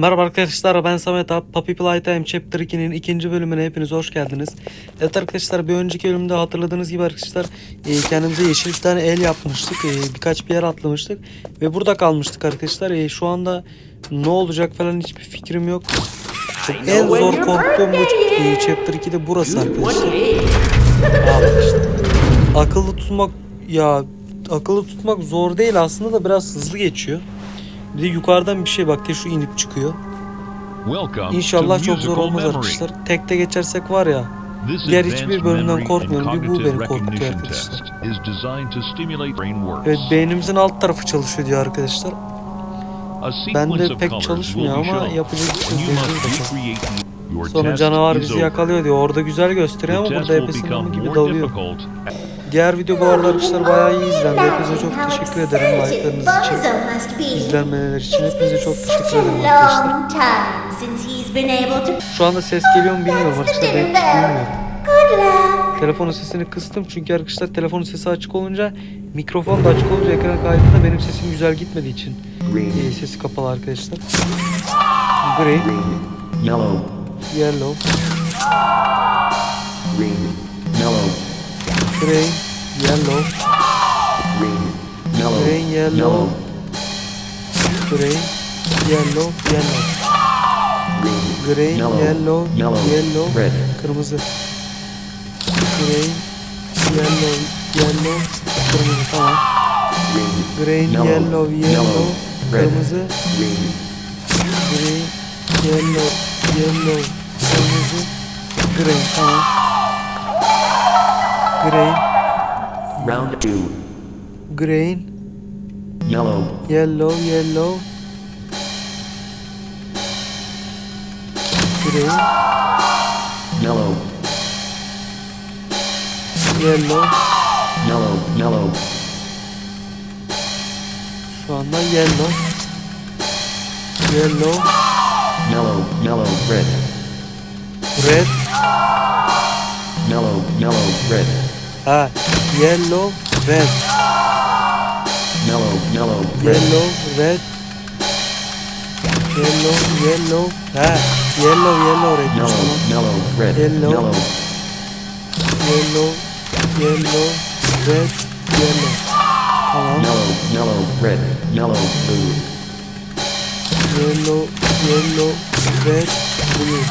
Merhaba arkadaşlar ben Samet Abi. Puppy Playtime Chapter 2'nin ikinci bölümüne hepiniz hoş geldiniz. Evet arkadaşlar bir önceki bölümde hatırladığınız gibi arkadaşlar e, kendimize yeşil bir tane el yapmıştık. E, birkaç bir yer atlamıştık. Ve burada kalmıştık arkadaşlar. E, şu anda ne olacak falan hiçbir fikrim yok. En zor korktuğum bu e, Chapter 2'de burası arkadaşlar. İşte. Akıllı tutmak ya akıllı tutmak zor değil aslında da biraz hızlı geçiyor. Bir de yukarıdan bir şey bak diye şu inip çıkıyor. İnşallah çok zor olmaz arkadaşlar. Tekte geçersek var ya. Diğer hiçbir bölümden korkmuyorum. Bir bu beni korkutuyor arkadaşlar. Evet beynimizin alt tarafı çalışıyor diyor arkadaşlar. Sequence of pek çalışmıyor ama yapacak bir şey yok. Sonra canavar bizi yakalıyor diyor. Orada güzel gösteriyor ama burada Efes'in become gibi dalıyor. Diğer video bu arada arkadaşlar bayağı iyi izlendi. Hepinize çok teşekkür ederim like'larınız için. İzlenmeler için hepinize çok teşekkür ederim arkadaşlar. Şu anda ses geliyor mu bilmiyorum arkadaşlar. Good luck. Telefonun sesini kıstım çünkü arkadaşlar telefonun sesi açık olunca mikrofon da açık olunca ekran kaydında benim sesim güzel gitmediği için e, sesi kapalı arkadaşlar. Green, Yellow, yellow, green, yellow, green, yellow, green, yellow, green, yellow, green, yellow, yellow, green, green, Yellow, yellow, yellow, yellow, red. kırmızı. Green, yellow, yellow, kırmızı tamam. green, Green, Yellow, yellow, yellow, yellow, red. kırmızı. Green, yellow, yellow, kırmızı, green, tamam. Green, round two, green, yellow, yellow, yellow. Green, yellow, yellow. yellow, yellow, Şu anda yellow. Yellow, yellow, ah, yellow, red, red. yellow, yellow, red, Ha, yellow, red. yellow, yellow, red, Yellow, red. Yellow, yellow. Ah, ha, yellow, yellow red. yellow, Tamam. yellow, red, Yellow. yellow, yellow, yellow, red, yellow. Tamam. yellow, yellow, red, yellow, blue, Yellow, yellow, red, blue.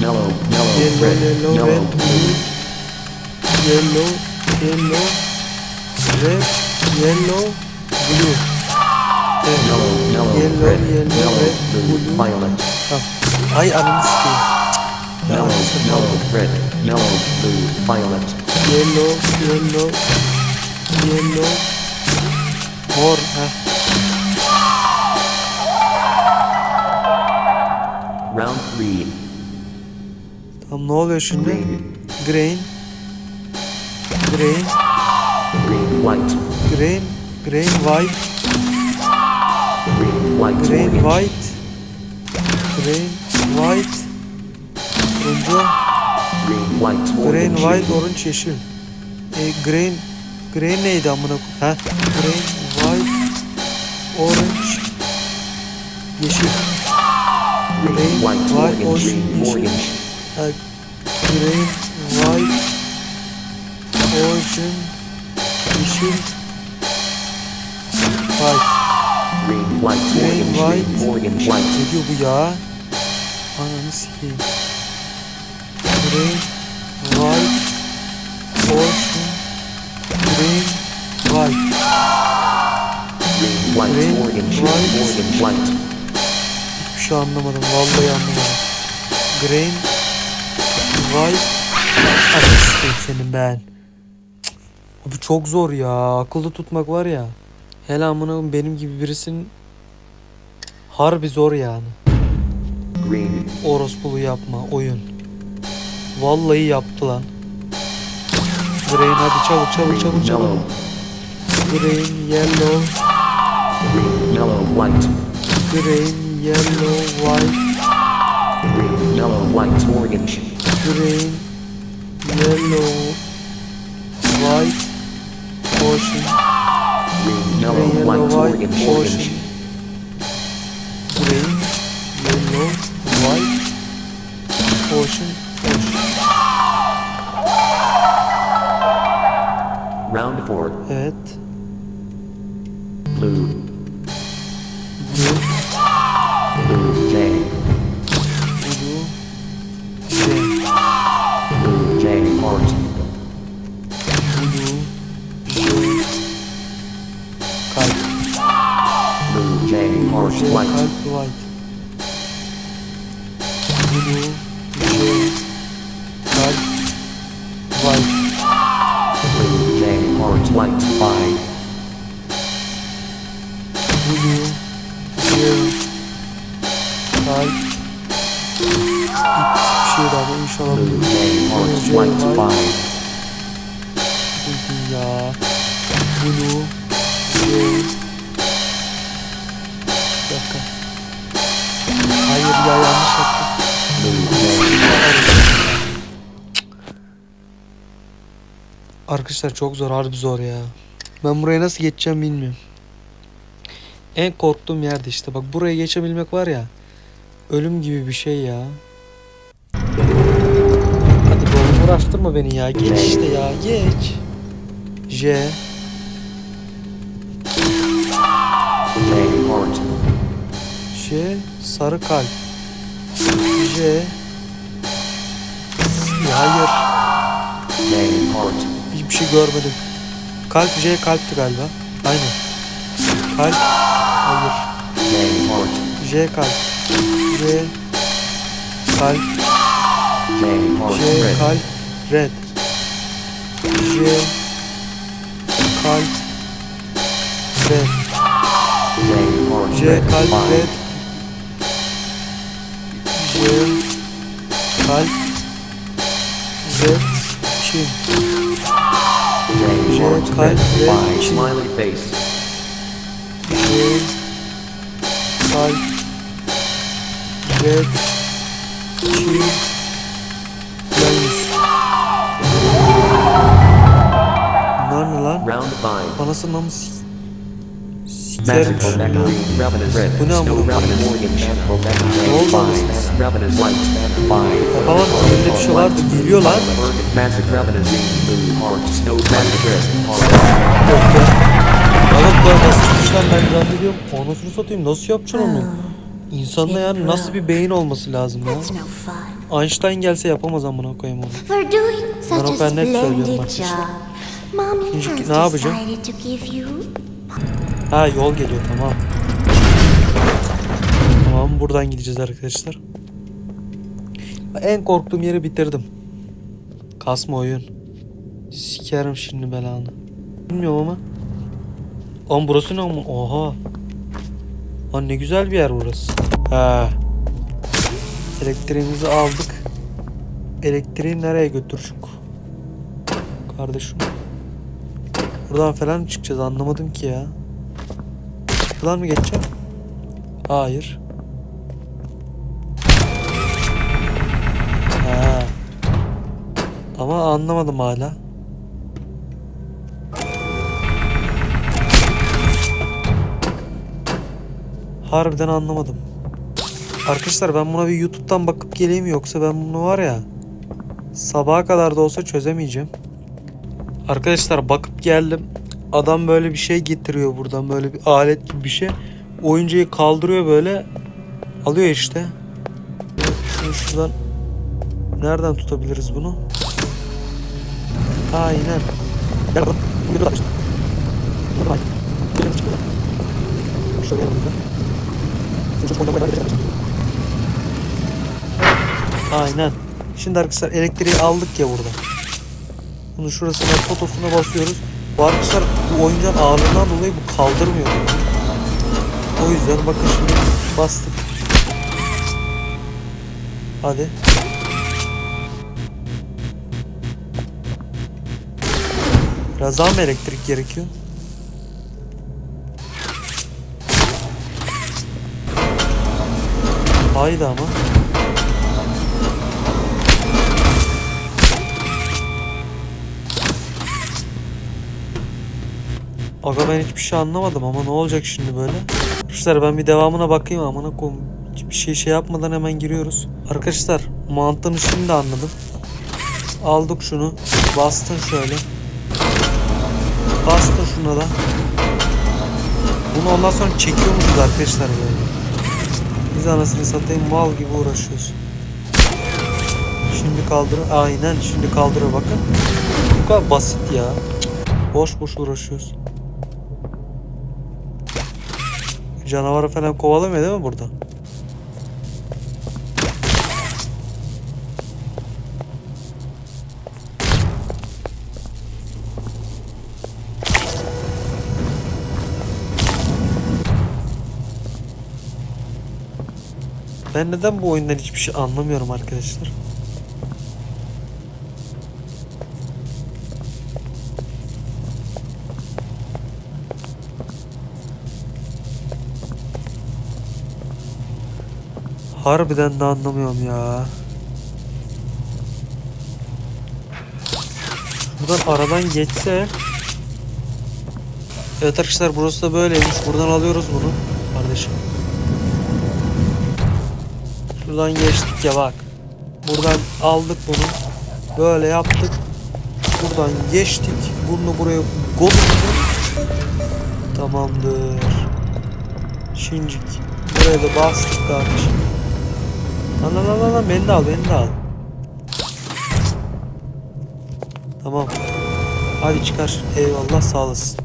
yellow, yellow, Yellow, red, yellow, yellow, red, blue. Yellow, yellow, red, yellow, blue. Yellow, yellow, Yellow, red, yellow, yellow, red, blue, blue. violet. Ah, Ay ananı sikeyim. Ya, yellow, yellow, red, yellow, blue, violet, Yellow, yellow, yellow, mor. Heh. Round three, Tamam ne oluyor şimdi? Green, green, green, white, green, green, white, green, white, orange, white, green, white, turuncu, green, white, orange, white, orange, yeşil. E, green, green neydi amına Ha? Green, white, orange, yeşil. Green, white, ocean, yeşil, white. green, white, Green, white. orange, white, Ne diyor bu ya? Ananı sikeyim. Green, white, ocean, green, white. green, white, Green, white. orange, white, Hiçbir şey anlamadım. Vallahi anlamadım. Green, white, Ananı sikeyim senin ben. Abi çok zor ya. Akılda tutmak var ya. Hele amına benim gibi birisinin harbi zor yani. green, Orospulu yapma oyun. Vallahi yaptı lan. Green hadi çabuk çabuk çabuk çabuk. Green, yellow, green, yellow, white, green, yellow, white, green, yellow, white, orange, green, yellow, white, ocean, green, green, yellow, white, white, orange, orange, green, Arkadaşlar çok zor harbi zor ya. Ben buraya nasıl geçeceğim bilmiyorum. En korktuğum yerde işte bak buraya geçebilmek var ya. Ölüm gibi bir şey ya. Hadi oğlum uğraştırma beni ya. Geç işte ya geç. J. J. Sarı kalp. J. Hayır. J heart. Hiçbir şey görmedim. Kalp J kalpti galiba. Aynen. Kalp. Hayır. J kalp. J kalp. J kalp. Red. J kalp. Red. J kalp red. J kalp. Red. Çin. J kalp red red five. Çin. Smiley face. J kalp. Red. Çin. Yalnız. Bunlar ne lan? Round five. Mega Revenant ne Snow amına Revenant Morgan Red anasını five. Revenant Light five. Yapamam öyle bir şey vardı geliyor lan. Magic Revenant Blue Heart. Snow Magic ya. Bana bu kadar basitmiş lan ben zannediyorum. Anasını satayım nasıl yapacaksın onu? İnsanda yani nasıl bir beyin olması lazım ya? That's no fun. Einstein gelse yapamaz amına koyayım onu. For doing such a splendid job, Mommy has ne yapacağım? decided to give you Ha yol geliyor tamam. Tamam buradan gideceğiz arkadaşlar. En korktuğum yeri bitirdim. Kasma oyun. Sikerim şimdi belanı. Bilmiyorum ama. Oğlum burası ne ama? Oha. Lan ne güzel bir yer burası. Ha. Elektriğimizi aldık. Elektriği nereye götürdük? Kardeşim. Buradan falan mı çıkacağız anlamadım ki ya. Buradan mı geçeceğim? Hayır. Ha. Ama anlamadım hala. Harbiden anlamadım. Arkadaşlar ben buna bir YouTube'dan bakıp geleyim yoksa ben bunu var ya sabaha kadar da olsa çözemeyeceğim. Arkadaşlar bakıp geldim. Adam böyle bir şey getiriyor buradan böyle bir alet gibi bir şey. Oyuncuyu kaldırıyor böyle. Alıyor işte. Şunu şuradan nereden tutabiliriz bunu? Aynen. Gel bakalım. Yürü lan. Şöyle Aynen. Şimdi arkadaşlar elektriği aldık ya burada. Bunu şurasına fotosuna basıyoruz. Bu arkadaşlar bu oyuncağın ağırlığından dolayı bu kaldırmıyor. O yüzden bakın şimdi bastık. Hadi. Biraz daha mı elektrik gerekiyor? Haydi ama. Aga ben hiçbir şey anlamadım ama ne olacak şimdi böyle? Arkadaşlar ben bir devamına bakayım amına koyayım. Bir şey şey yapmadan hemen giriyoruz. Arkadaşlar mantığını şimdi anladım. Aldık şunu. Bastın şöyle. Bastın şuna da. Bunu ondan sonra çekiyormuşuz arkadaşlar böyle. Biz anasını satayım mal gibi uğraşıyoruz. Şimdi kaldır. Aynen şimdi kaldırıyor bakın. Bu kadar basit ya. Boş boş uğraşıyoruz. Canavarı falan kovalamıyor değil mi burada? Ben neden bu oyundan hiçbir şey anlamıyorum arkadaşlar. Harbiden de anlamıyorum ya. Buradan aradan geçse Evet arkadaşlar burası da böyleymiş. Buradan alıyoruz bunu kardeşim. Şuradan geçtik ya bak. Buradan aldık bunu. Böyle yaptık. Buradan geçtik. Bunu buraya koyduk. Tamamdır. Şincik. Buraya da bastık kardeşim. Lan lan lan lan beni de al beni de al. Tamam. Hadi çıkar. Eyvallah sağ olasın.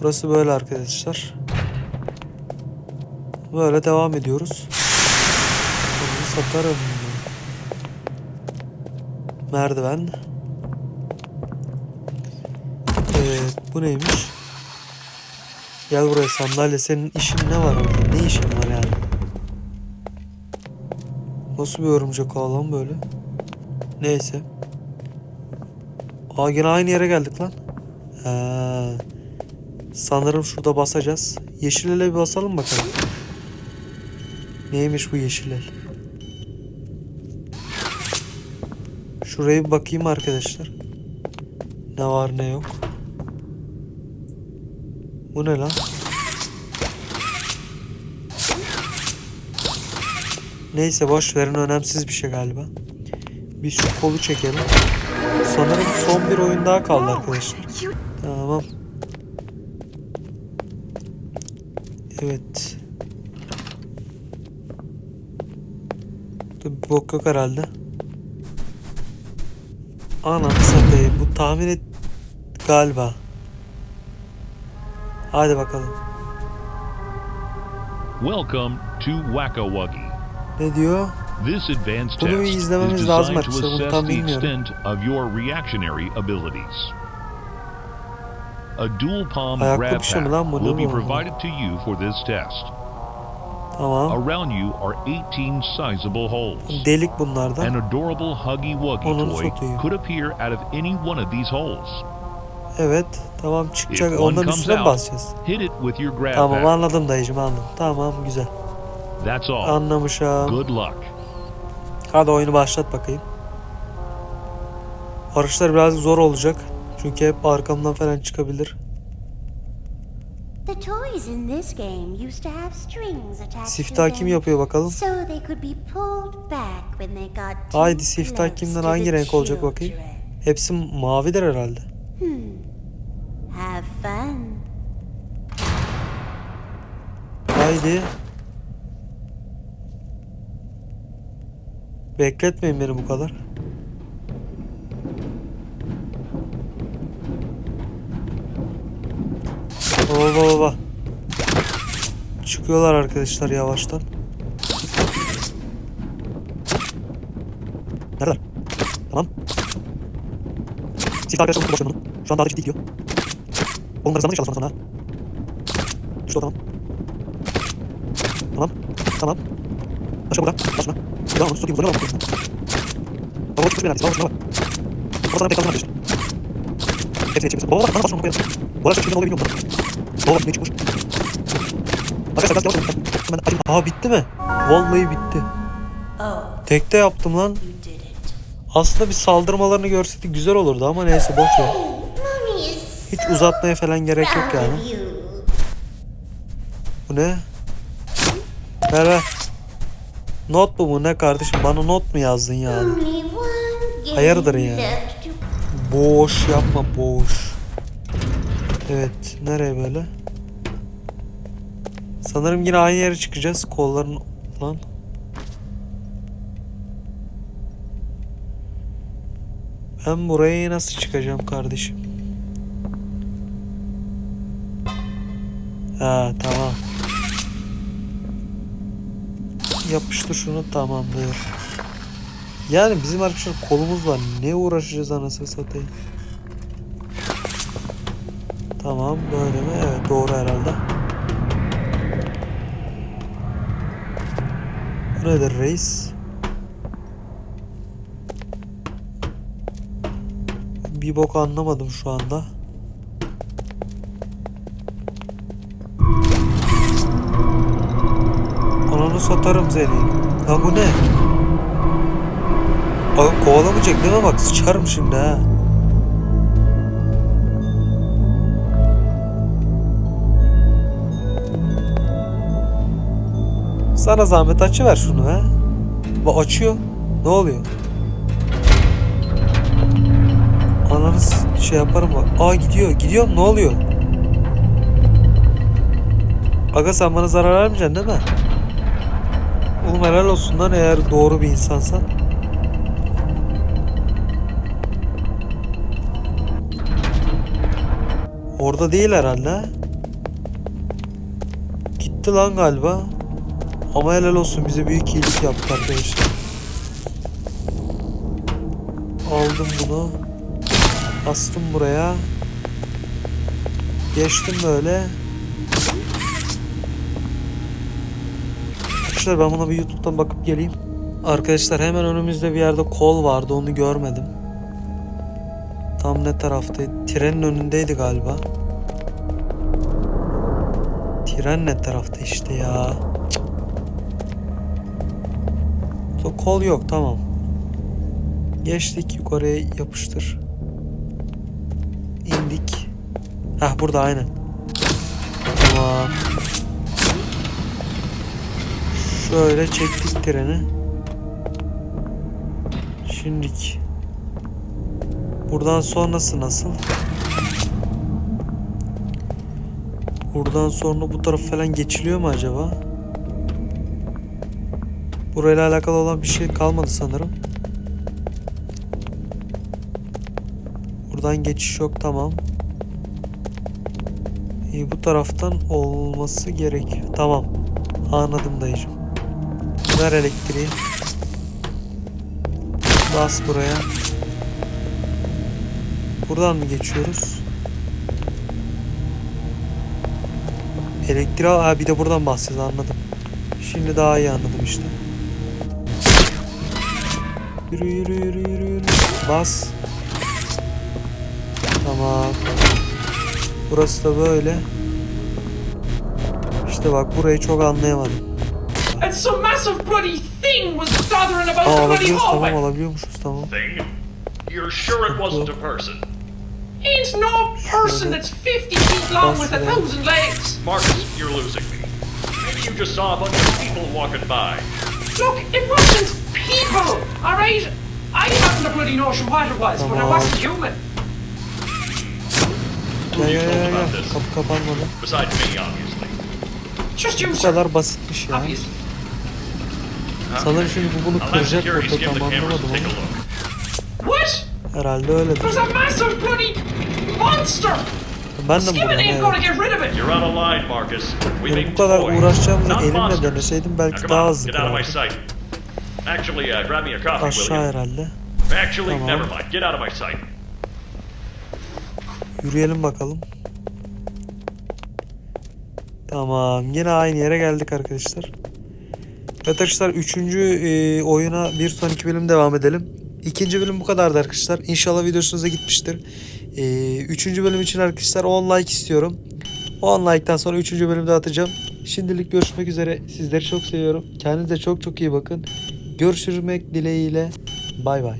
Burası böyle arkadaşlar. Böyle devam ediyoruz. Bunu satarım. Merdiven. Evet, bu neymiş? Gel buraya sandalye. Senin işin ne var orada? Ne işin var? Nasıl bir örümcek ağı lan böyle? Neyse. Aa yine aynı yere geldik lan. Ha. Sanırım şurada basacağız. Yeşil ele bir basalım bakalım. Neymiş bu yeşil el? Şuraya bir bakayım arkadaşlar. Ne var ne yok. Bu ne lan? Neyse boş verin önemsiz bir şey galiba. Biz şu kolu çekelim. Sanırım son bir oyun daha kaldı arkadaşlar. Tamam. Evet. Burada bok yok herhalde. Anam satayım. Bu tahmin et galiba. Hadi bakalım. Welcome to Wacka Wuggy. Ne diyor? This advanced Bunu bir izlememiz lazım arkadaşlar, bunu tam bilmiyorum. A dual palm Ayaklı grab bir şey mi lan bu? will Ne be bu? provided to you for this test. Tamam. Around you are 18 sizable holes. Delik bunlardan. An adorable Huggy Wuggy Onu toy satıyor. could appear out of any one of these holes. Evet. Tamam çıkacak. Ondan üstüne mi basacağız? hit it with your grab Tamam anladım dayıcım anladım. Tamam güzel. That's all. Anlamışım. Good luck. Hadi oyunu başlat bakayım. Arkadaşlar biraz zor olacak. Çünkü hep arkamdan falan çıkabilir. The toys in this game used to have strings attached Siftah to kim yapıyor bakalım? So they could be pulled back when they got too Haydi siftah close kimden to hangi the renk olacak bakayım. Hepsi mavidir herhalde. Have fun. Haydi. Bekletmeyin beni bu kadar. Baba baba baba. Çıkıyorlar arkadaşlar yavaştan. Neredeler? Tamam. Siz arkadaşlar boş bunu. Şu an daha da ciddi gidiyor. Onları zaman inşallah sonra sonra. Düştü o tamam. Tamam. Tamam. Başka burada. Başına. Buradan onu tutayım. Uzanıyor mu? Baba çıkmış neredeyse. Baba şuna bak. Baba sana pek kalın arkadaşlar. Hepsini çekmişsin. Baba bak. Bana. Bu arada şurada ne oluyor bilmiyorum. Baba bak ne çıkmış. Arkadaşlar biraz yavaş olun. Aa bitti mi? Vallahi bitti. Tekte yaptım lan. Aslında bir saldırmalarını görseydik güzel olurdu ama neyse boş ver. Hiç uzatmaya falan gerek yok yani. Bu ne? Ver ver. Not mu bu ne kardeşim? Bana not mu yazdın yani? Hayırdır ya? left to Boş yapma boş. Evet nereye böyle? Sanırım yine aynı yere çıkacağız. Kolların lan. Ben buraya nasıl çıkacağım kardeşim? Ha tamam. Yapıştır şunu tamamdır. Yani bizim arkadaşlar kolumuz var. Ne uğraşacağız anasını satayım. Tamam böyle mi? Evet doğru herhalde. Bu nedir reis? Bir bok anlamadım şu anda. Satarım seni. Lan bu ne? Abi kovalamayacak değil mi bak sıçarım şimdi ha. Sana zahmet açıver şunu ha. Bak açıyor. Ne oluyor? Ananız şey yaparım bak. Aa gidiyor. Gidiyor? Ne oluyor? Aga sen bana zarar vermeyeceksin değil mi? Oğlum helal olsun lan eğer doğru bir insansan. Orada değil herhalde. ha? Gitti lan galiba. Ama helal olsun bize büyük iyilik yaptı arkadaşlar. Aldım bunu. Bastım buraya. Geçtim böyle. Arkadaşlar ben buna bir YouTube'dan bakıp geleyim. Arkadaşlar hemen önümüzde bir yerde kol vardı onu görmedim. Tam ne taraftaydı? Trenin önündeydi galiba. Tren ne tarafta işte ya. Cık. Kol yok tamam. Geçtik yukarıya yapıştır. İndik. Heh burada aynen. Tamam. Şöyle çektik treni. Şimdik. Buradan sonrası nasıl? Buradan sonra bu taraf falan geçiliyor mu acaba? Burayla alakalı olan bir şey kalmadı sanırım. Buradan geçiş yok tamam. İyi bu taraftan olması gerek. Tamam. Anladım dayıcım. Ver elektriği. Bas buraya. Buradan mı geçiyoruz? Elektriği ha bir de buradan basacağız anladım. Şimdi daha iyi anladım işte. Yürü yürü yürü yürü yürü. Bas. Tamam. Burası da böyle. İşte bak burayı çok anlayamadım. And some massive bloody thing was bothering about Aa the bloody alabiliyoruz tamam hallway. alabiliyormuşuz thing? You're sure it wasn't a person? Ain't no person that's 50 feet long with a thousand legs. Marcus, you're losing me. Maybe you just saw a bunch of people walking by. Look, it wasn't people, alright? I haven't a bloody notion what it was, but it wasn't human. Who Gel you gel told gel about gel. this? Kapı kapanmadı. Besides me, obviously. Just you, Bu sir. kadar basitmiş ya. Obviously. Sanırım şimdi bu bunu kıracak burada tam anlamadım look. What? Herhalde öyledir. There's a massive bloody monster! Ben de gonna evet. Yani bu kadar uğraşacağımızı elimle deneseydim belki Now, daha hızlı kırardım. sight. Actually, uh, grab me a coffee, will Aşağı herhalde. Actually, Tamam. never mind. Get out of my sight. Yürüyelim bakalım. Tamam. Yine aynı yere geldik arkadaşlar. Evet arkadaşlar 3. oyuna bir sonraki bölüm devam edelim. İkinci bölüm bu kadardı arkadaşlar. İnşallah video hoşunuza gitmiştir. E, üçüncü bölüm için arkadaşlar 10 like istiyorum. 10 like'tan sonra 3. bölümde atacağım. Şimdilik görüşmek üzere. Sizleri çok seviyorum. Kendinize çok çok iyi bakın. Görüşmek dileğiyle. Bay bay.